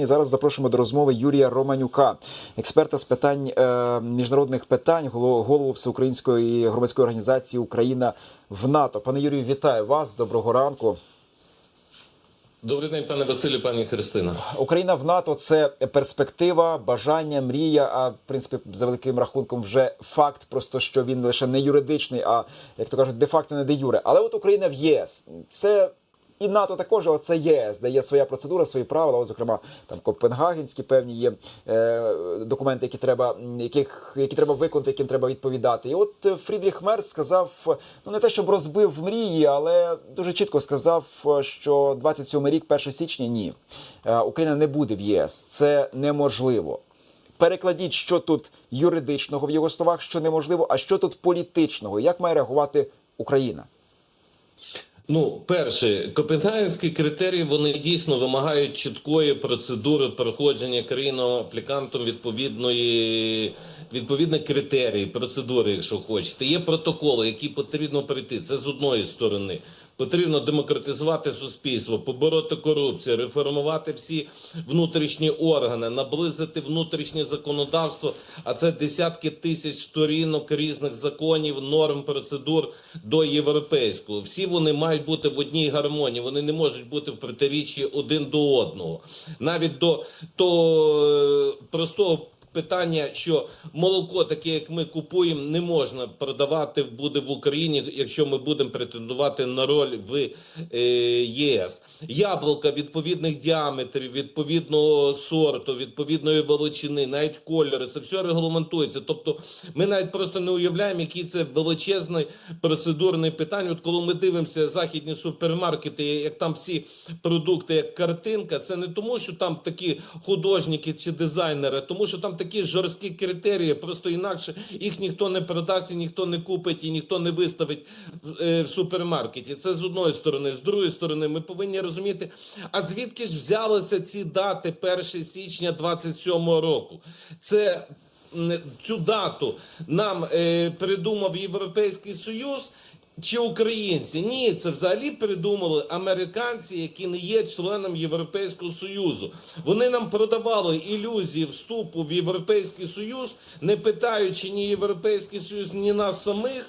І зараз запрошуємо до розмови Юрія Романюка, експерта з питань е, міжнародних питань, голову всеукраїнської громадської організації Україна в НАТО. Пане Юрію, вітаю вас. Доброго ранку. Добрий день, пане Василю, пані Христина. Україна в НАТО це перспектива, бажання, мрія. А в принципі, за великим рахунком, вже факт, просто що він лише не юридичний, а як то кажуть, де-факто не де юре. Але от Україна в ЄС це. І НАТО також, але це ЄС, де є своя процедура, свої правила. От, зокрема, там Копенгагенські певні є е, документи, які треба, яких, які треба виконати, яким треба відповідати. І от е, Фрідріх Мерц сказав, ну не те, щоб розбив мрії, але дуже чітко сказав, що 27 рік, 1 січня, ні, Е, Україна не буде в ЄС. Це неможливо. Перекладіть, що тут юридичного в його словах, що неможливо, а що тут політичного. Як має реагувати Україна? Ну, перше, копенгагенські критерії вони дійсно вимагають чіткої процедури проходження країною аплікантом відповідної відповідних критерій, процедури, якщо хочете. Є протоколи, які потрібно пройти. Це з одної сторони. Потрібно демократизувати суспільство, побороти корупцію, реформувати всі внутрішні органи, наблизити внутрішнє законодавство. А це десятки тисяч сторінок різних законів, норм, процедур до європейського. Всі вони мають бути в одній гармонії. Вони не можуть бути в протиріччі один до одного. Навіть до того е, простого питання, що молоко, таке як ми купуємо, не можна продавати буде в Україні, якщо ми будемо претендувати на роль в е, ЄС. Яблука відповідних діаметрів, відповідного сорту, відповідної величини, навіть кольори, це все регламентується. Тобто, ми навіть просто не уявляємо, який це величезний процедурний питання. От коли ми дивимося західні супермаркети, як там всі продукти, як картинка, це не тому, що там такі художники чи дизайнери, а тому що там такі жорсткі критерії, просто інакше їх ніхто не продасть, і ніхто не купить, і ніхто не виставить в, е, в супермаркеті. Це з одної сторони, з другої сторони, ми повинні розуміти, а звідки ж взялися ці дати 1 січня 27 року? Це цю дату нам е, придумав Європейський Союз. Чи українці? Ні, це взагалі придумали американці, які не є членом Європейського Союзу. Вони нам продавали ілюзії вступу в Європейський Союз, не питаючи ні Європейський Союз, ні нас самих.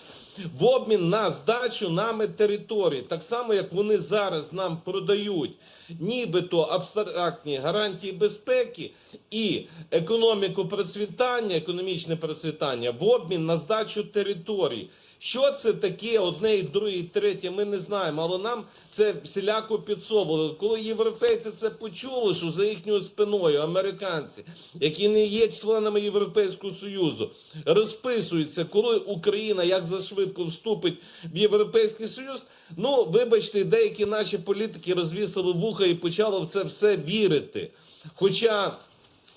В обмін на здачу нами території, так само як вони зараз нам продають нібито абстрактні гарантії безпеки і економіку процвітання, економічне процвітання в обмін на здачу територій. Що це таке одне і друге, і третє, ми не знаємо, але нам це всіляко підсовували. Коли європейці це почули, що за їхньою спиною американці, які не є членами Європейського Союзу, розписуються, коли Україна як зашвидко вступить в Європейський Союз. Ну, вибачте, деякі наші політики розвісили вуха і почали в це все вірити. Хоча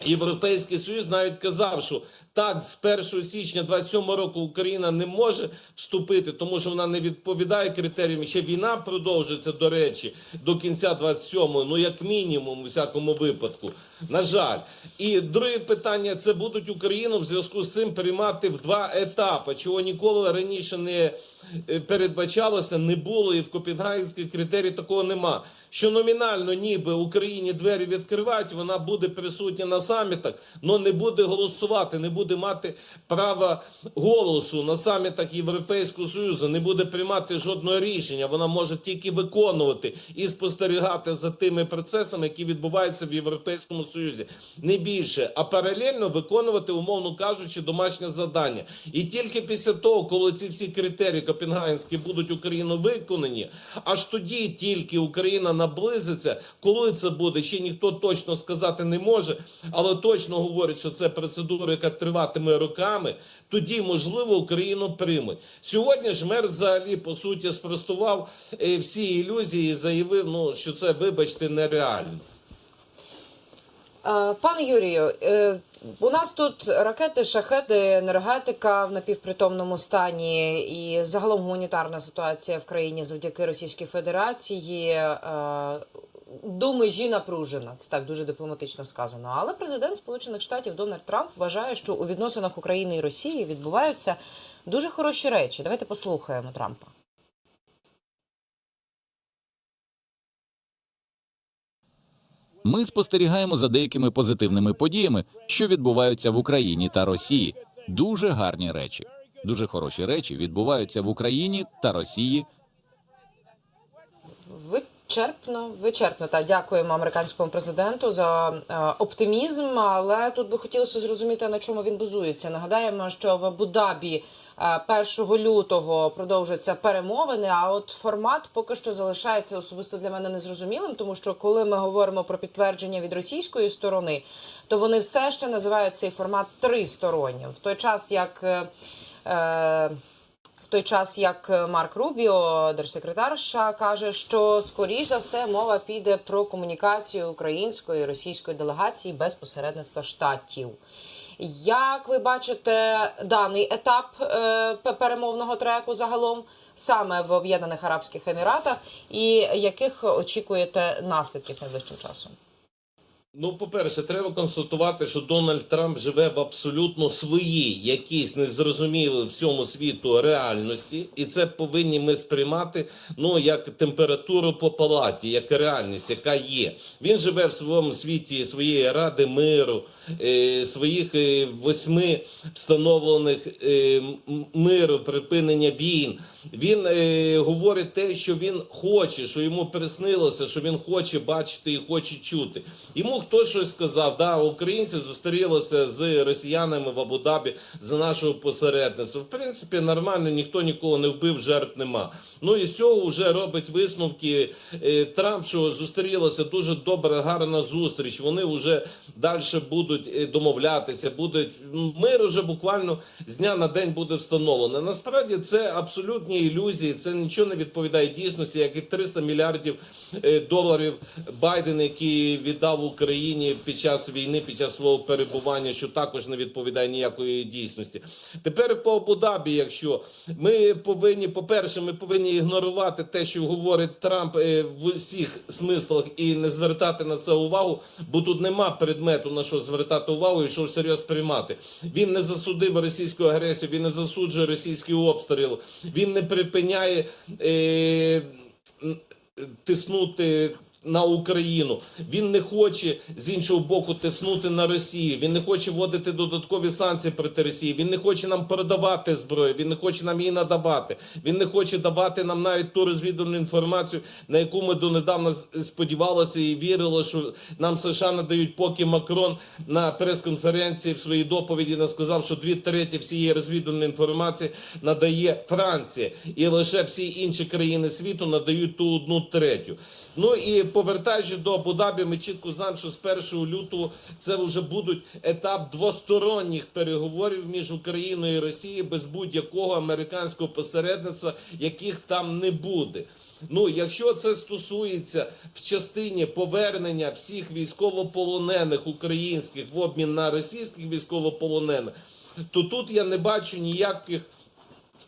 Європейський Союз навіть казав, що так, з 1 січня 27 року Україна не може вступити, тому що вона не відповідає критеріям. Ще війна продовжується, до речі, до кінця 27-го, ну як мінімум, у всякому випадку. На жаль. І друге питання: це будуть Україну в зв'язку з цим приймати в два етапи, чого ніколи раніше не е, передбачалося, не було, і в Копенгагенських критерії такого нема. Що номінально, ніби Україні двері відкривають, вона буде присутня на самітах, але не буде голосувати, не буде мати права голосу на самітах Європейського Союзу, не буде приймати жодного рішення. Вона може тільки виконувати і спостерігати за тими процесами, які відбуваються в Європейському Союзі. Не більше, а паралельно виконувати, умовно кажучи, домашнє завдання. І тільки після того, коли ці всі критерії копенгагенські будуть Україну виконані, аж тоді тільки Україна наблизиться. Коли це буде, ще ніхто точно сказати не може, але точно говорить, що це процедура, яка триватиме роками. Тоді можливо Україну приймуть. Сьогодні ж мер взагалі по суті спростував е, всі ілюзії, і заявив, ну що це, вибачте, нереально. Е, Пане Юрію, е, у нас тут ракети, шахеди, енергетика в напівпритомному стані і загалом гуманітарна ситуація в країні завдяки Російській Федерації. До межі напружена, це так дуже дипломатично сказано. Але президент Сполучених Штатів Дональд Трамп вважає, що у відносинах України і Росії відбуваються дуже хороші речі. Давайте послухаємо Трампа. Ми спостерігаємо за деякими позитивними подіями, що відбуваються в Україні та Росії. Дуже гарні речі, дуже хороші речі відбуваються в Україні та Росії. Вичерпно, вичерпно. Та дякуємо американському президенту за е, оптимізм. Але тут би хотілося зрозуміти на чому він базується. Нагадаємо, що в Абу-Дабі е, 1 лютого продовжаться перемовини. А от формат поки що залишається особисто для мене незрозумілим, тому що коли ми говоримо про підтвердження від російської сторони, то вони все ще називають цей формат тристороннім. В той час як е, е, той час як Марк Рубіо, держсекретар США, каже, що скоріш за все мова піде про комунікацію української і російської делегації без посередництва штатів. Як ви бачите даний етап е, перемовного треку загалом саме в Об'єднаних Арабських Еміратах, і яких очікуєте наслідків найближчим часом? Ну, по-перше, треба констатувати, що Дональд Трамп живе в абсолютно своїй, якійсь незрозумілій всьому світу реальності, і це повинні ми сприймати ну як температуру по палаті, як реальність, яка є. Він живе в своєму світі своєї ради миру, е, своїх е, восьми встановлених е, миру, припинення війн. Він говорить те, що він хоче, що йому приснилося, що він хоче бачити і хоче чути. Йому хтось щось сказав, да, українці зустрілися з росіянами в Абу-Дабі за нашого посередництва. В принципі, нормально, ніхто нікого не вбив, жертв нема. Ну і з цього вже робить висновки е, Трамп, що зустрілася дуже добра, гарна зустріч. Вони вже далі будуть е, домовлятися, будуть мир уже буквально з дня на день буде встановлено. Насправді це абсолютні ілюзії, це нічого не відповідає дійсності, як і 300 мільярдів е, доларів Байден, який віддав Україні під час війни, під час свого перебування, що також не відповідає ніякої дійсності. Тепер по Абу-Дабі, якщо ми повинні, по-перше, ми повинні ігнорувати те, що говорить Трамп е, в усіх смислах, і не звертати на це увагу, бо тут нема предмету на що звертати увагу і що всерйоз приймати. Він не засудив російську агресію, він не засуджує російський обстріл, він не припиняє. Е, тиснути на Україну. Він не хоче з іншого боку тиснути на Росію. Він не хоче вводити додаткові санкції проти Росії. Він не хоче нам передавати зброю. Він не хоче нам її надавати. Він не хоче давати нам навіть ту розвідувальну інформацію, на яку ми донедавна сподівалися і вірили, що нам США надають, поки Макрон на прес-конференції в своїй доповіді не сказав, що дві треті всієї розвідувальної інформації надає Франція, і лише всі інші країни світу надають ту одну третю. Ну і повертаючись до Абу-Дабі, ми чітко знаємо, що з 1 лютого це вже будуть етап двосторонніх переговорів між Україною і Росією без будь-якого американського посередництва, яких там не буде. Ну, якщо це стосується в частині повернення всіх військовополонених українських в обмін на російських військовополонених, то тут я не бачу ніяких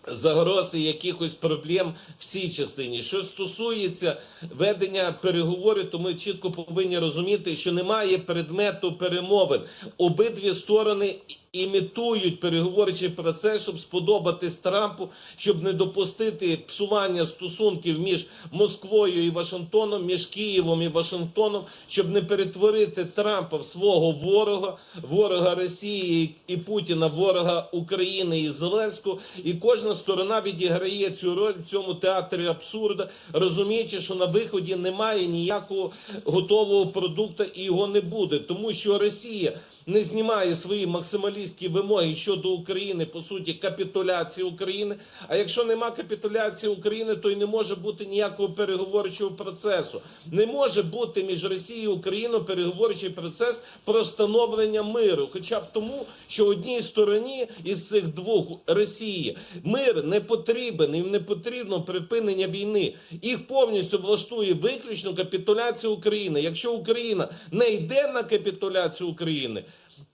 загроз і якихось проблем в цій частині. Що стосується ведення переговорів, то ми чітко повинні розуміти, що немає предмету перемовин. Обидві сторони імітують переговорчий процес, щоб сподобатись Трампу, щоб не допустити псування стосунків між Москвою і Вашингтоном, між Києвом і Вашингтоном, щоб не перетворити Трампа в свого ворога, ворога Росії і Путіна, ворога України і Зеленського. І кожна сторона відіграє цю роль в цьому театрі абсурда, розуміючи, що на виході немає ніякого готового продукту і його не буде, тому що Росія не знімає свої максималістські вимоги щодо України, по суті, капітуляції України. А якщо нема капітуляції України, то й не може бути ніякого переговорчого процесу. Не може бути між Росією і Україною переговорчий процес про встановлення миру, хоча б тому, що одній стороні із цих двох Росії мир не потрібен, їм не потрібно припинення війни. Їх повністю влаштує виключно капітуляція України. Якщо Україна не йде на капітуляцію України,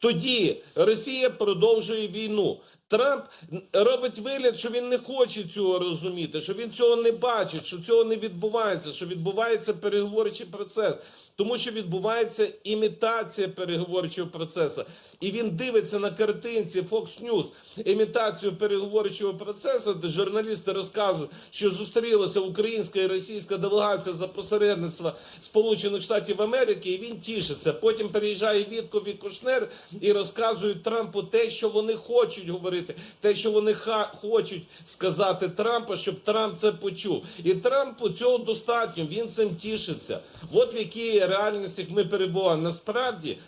тоді Росія продовжує війну. Трамп робить вигляд, що він не хоче цього розуміти, що він цього не бачить, що цього не відбувається, що відбувається переговорчий процес, тому що відбувається імітація переговорчого процесу. І він дивиться на картинці Fox News імітацію переговорчого процесу, де журналісти розказують, що зустрілася українська і російська делегація за посередництва Сполучених Штатів Америки, і він тішиться. Потім переїжджає Вітков і Кушнер і розказують Трампу те, що вони хочуть говорити, те, що вони хочуть сказати Трампу, щоб Трамп це почув. І Трампу цього достатньо. Він цим тішиться. От в якій реальності ми перебуваємо. Насправді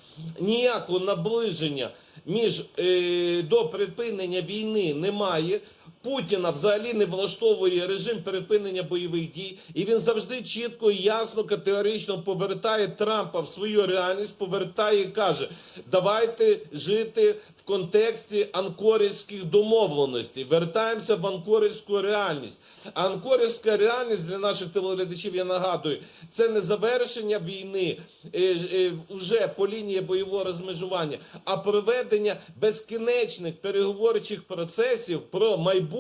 ніякого наближення між е, до припинення війни немає. Путіна взагалі не влаштовує режим припинення бойових дій, і він завжди чітко, і ясно, категорично повертає Трампа в свою реальність, повертає і каже: давайте жити в контексті анкорівських домовленостей. Вертаємося в анкорівську реальність. Анкорівська реальність для наших телеглядачів, я нагадую, це не завершення війни е, е, вже по лінії бойового розмежування, а проведення безкінечних переговорчих процесів про майбутнє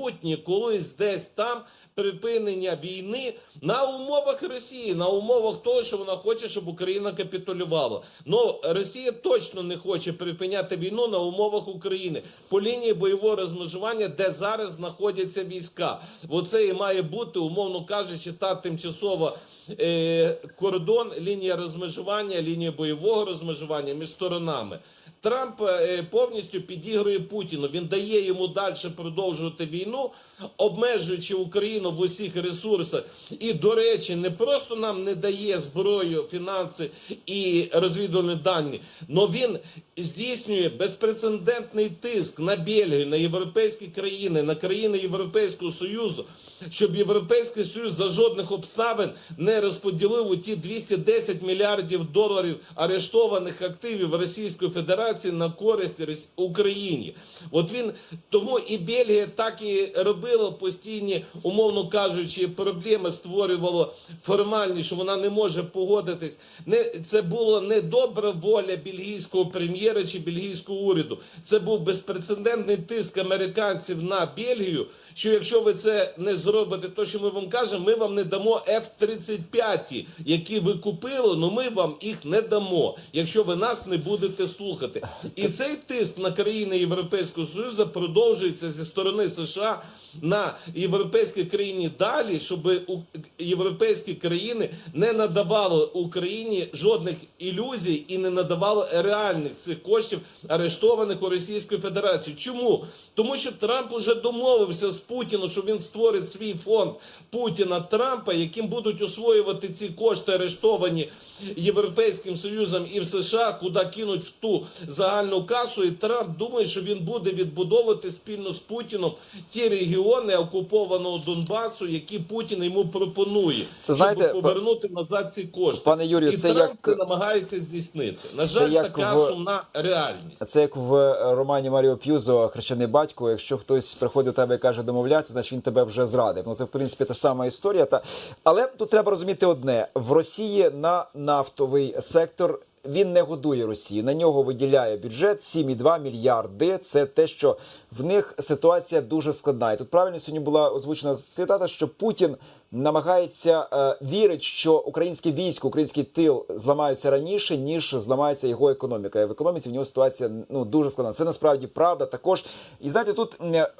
колись десь там припинення війни на умовах Росії, на умовах того, що вона хоче, щоб Україна капітулювала. Ну Росія точно не хоче припиняти війну на умовах України по лінії бойового розмежування, де зараз знаходяться війська. Оце і має бути, умовно кажучи, та тимчасова е, кордон, лінія розмежування, лінія бойового розмежування між сторонами. Трамп е, повністю підігрує Путіну. Він дає йому далі продовжувати війну, обмежуючи Україну в усіх ресурсах. І, до речі, не просто нам не дає зброю, фінанси і розвідувальні дані, але він здійснює безпрецедентний тиск на Бельгію, на європейські країни, на країни Європейського Союзу, щоб Європейський Союз за жодних обставин не розподілив у ті 210 мільярдів доларів арештованих активів Російської Федерації на користь Україні. От він тому і Бельгія так і робила постійні, умовно кажучи, проблеми створювало формальні, що вона не може погодитись. Не це було не добра воля бельгійського прем'єра чи бельгійського уряду. Це був безпрецедентний тиск американців на Бельгію. Що якщо ви це не зробите, то що ми вам кажемо, ми вам не дамо F-35, які ви купили, але ми вам їх не дамо, якщо ви нас не будете слухати. І цей тиск на країни Європейського Союзу продовжується зі сторони США на європейські країни далі, щоб у- європейські країни не надавали Україні жодних ілюзій і не надавали реальних цих коштів арештованих у Російської Федерації. Чому? Тому що Трамп уже домовився з Путіном, що він створить свій фонд Путіна Трампа, яким будуть освоювати ці кошти арештовані Європейським Союзом і в США, куди кинуть в ту загальну касу. І Трамп думає, що він буде відбудовувати спільно з Путіном ті регіони окупованого Донбасу, які Путін йому пропонує, Це, знаєте, щоб повернути назад ці кошти. Пане Юрію, і це Трамп як- це намагається здійснити. На жаль, як така в- сумна реальність. Це як в е, романі Маріо П'юзо Хрещений батько. Якщо хтось приходить до тебе і каже домовлятися, значить він тебе вже зрадив. Ну це в принципі та сама історія. Та але тут треба розуміти одне: в Росії на нафтовий сектор. Він не годує Росію. На нього виділяє бюджет 7,2 мільярди. Це те, що в них ситуація дуже складна. І тут правильно сьогодні була озвучена цитата, що Путін намагається е, вірить, що українське військо, український тил зламаються раніше, ніж зламається його економіка. І в економіці в нього ситуація ну дуже складна. Це насправді правда. Також і знаєте, тут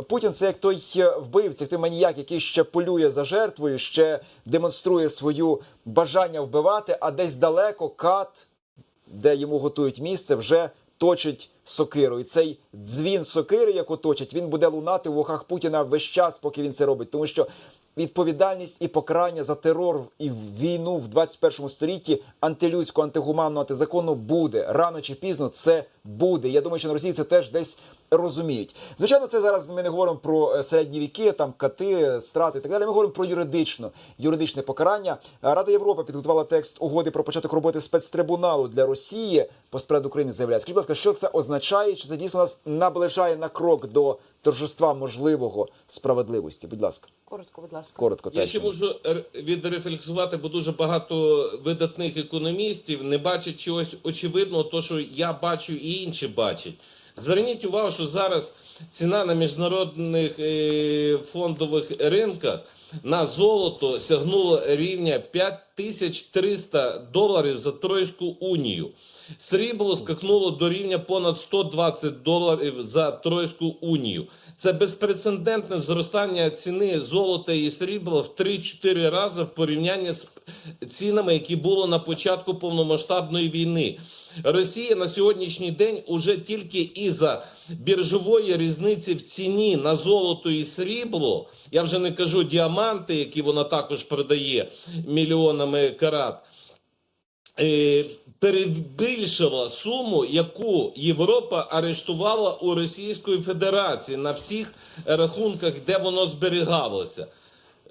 Путін це як той е, вбивця, як той маніяк, який ще полює за жертвою, ще демонструє свою бажання вбивати, а десь далеко кат де йому готують місце, вже точить сокиру. І цей дзвін сокири, яку точить, він буде лунати в ухах Путіна весь час, поки він це робить. Тому що відповідальність і покарання за терор і війну в 21 столітті антилюдську, антигуманну, антизаконну буде рано чи пізно. Це буде. Я думаю, що на Росії це теж десь розуміють. Звичайно, це зараз ми не говоримо про е, середні віки, там кати, страти і так далі. Ми говоримо про юридично, юридичне покарання. Рада Європи підготувала текст угоди про початок роботи спецтрибуналу для Росії по справі України. Заявляє. Скажіть, будь ласка, що це означає? Чи це дійсно нас наближає на крок до торжества можливого справедливості? Будь ласка, Коротко, будь ласка. коротко. Я ще можу р- відрефлексувати, бо дуже багато видатних економістів не бачать чогось очевидного, то що я бачу і інші бачать. Зверніть увагу, що зараз ціна на міжнародних е, фондових ринках на золото сягнула рівня 5300 доларів за Тройську унію. Срібло скакнуло до рівня понад 120 доларів за Тройську унію. Це безпрецедентне зростання ціни золота і срібла в 3-4 рази в порівнянні з цінами, які було на початку повномасштабної війни. Росія на сьогоднішній день уже тільки із-за біржової різниці в ціні на золото і срібло, я вже не кажу діаманти, які вона також продає мільйонами карат. е, Перебільшила суму, яку Європа арештувала у Російської Федерації на всіх рахунках, де воно зберігалося.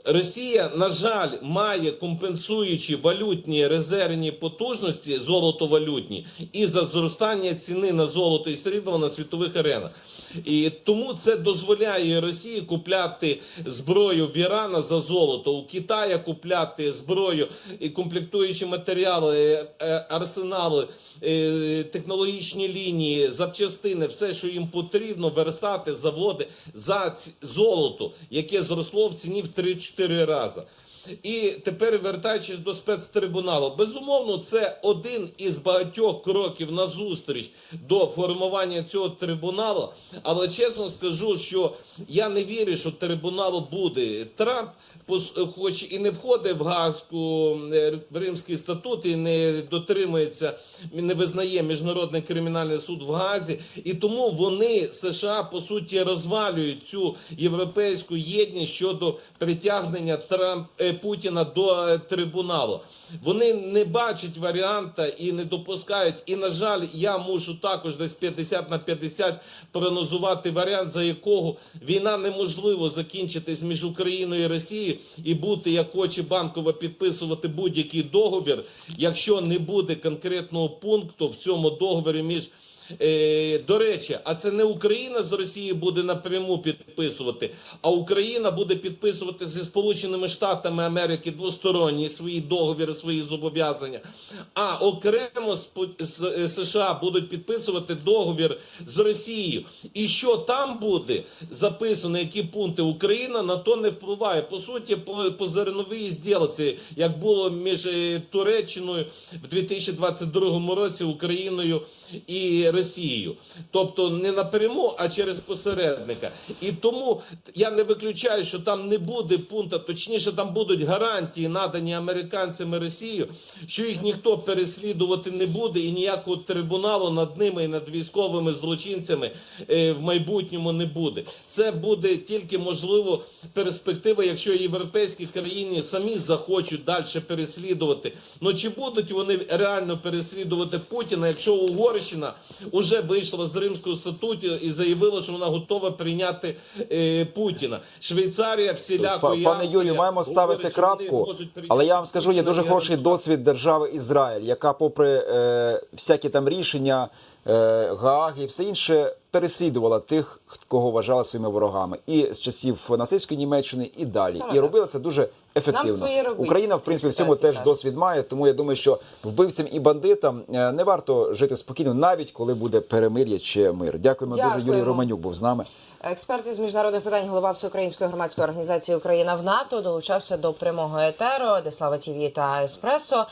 Росія, на жаль, має компенсуючі валютні резервні потужності, золотовалютні, і за зростання ціни на золото і срібло на світових аренах. І тому це дозволяє Росії купляти зброю в Ірана за золото, у Китая купляти зброю і комплектуючі матеріали, е, е, арсенали, е, технологічні лінії, запчастини, все, що їм потрібно, верстати, заводи за золото, яке зросло в ціні в 3-4 рази. І тепер вертаючись до спецтрибуналу, безумовно, це один із багатьох кроків назустріч до формування цього трибуналу. Але чесно скажу, що я не вірю, що трибуналу буде. Трамп, хоч і не входить в Газку е, в Римський статут і не дотримується, не визнає міжнародний кримінальний суд в Газі, і тому вони США по суті розвалюють цю європейську єдність щодо притягнення Трамп е, Путіна до е, трибуналу. Вони не бачать варіанта і не допускають. І на жаль, я мушу також десь 50 на 50 прогнозувати варіант, за якого війна неможливо закінчитись між Україною і Росією і бути, як хоче банково підписувати будь-який договір, якщо не буде конкретного пункту в цьому договорі між. Е, до речі, а це не Україна з Росією буде напряму підписувати, а Україна буде підписувати зі Сполученими Штатами Америки двосторонні свої договіри, свої зобов'язання. А окремо з, е, США будуть підписувати договір з Росією. І що там буде записано, які пункти Україна на то не впливає. По суті, по, по зерновій зділці, як було між е, Туреччиною в 2022 році, Україною і Росією. Тобто не напряму, а через посередника. І тому я не виключаю, що там не буде пункту, точніше, там будуть гарантії, надані американцями Росією, що їх ніхто переслідувати не буде, і ніякого трибуналу над ними і над військовими злочинцями е, в майбутньому не буде. Це буде тільки можливо перспектива, якщо європейські країни самі захочуть далі переслідувати. Ну чи будуть вони реально переслідувати Путіна, якщо Угорщина вже вийшла з Римського статуту і заявила, що вона готова прийняти е, Путіна. Швейцарія всіляко Па- Пане Юрію, маємо ставити крапку, але я вам скажу, є дуже хороший досвід держави Ізраїль, яка, попри е, всякі там рішення е, Гааги і все інше, переслідувала тих, кого вважала своїми ворогами, і з часів нацистської Німеччини, і далі. Саме і робила це дуже ефективно. робити Україна, в принципі, в цьому теж кажуть. досвід має. Тому я думаю, що вбивцям і бандитам е, не варто жити спокійно, навіть коли буде перемир'я чи мир. Дякуємо, дуже. Юрій Дякуємо. Романюк був з нами. Експерт із міжнародних питань, голова Всеукраїнської громадської організації Україна в НАТО, долучався до прямого етеру Деслава ТІВІ та Еспресо.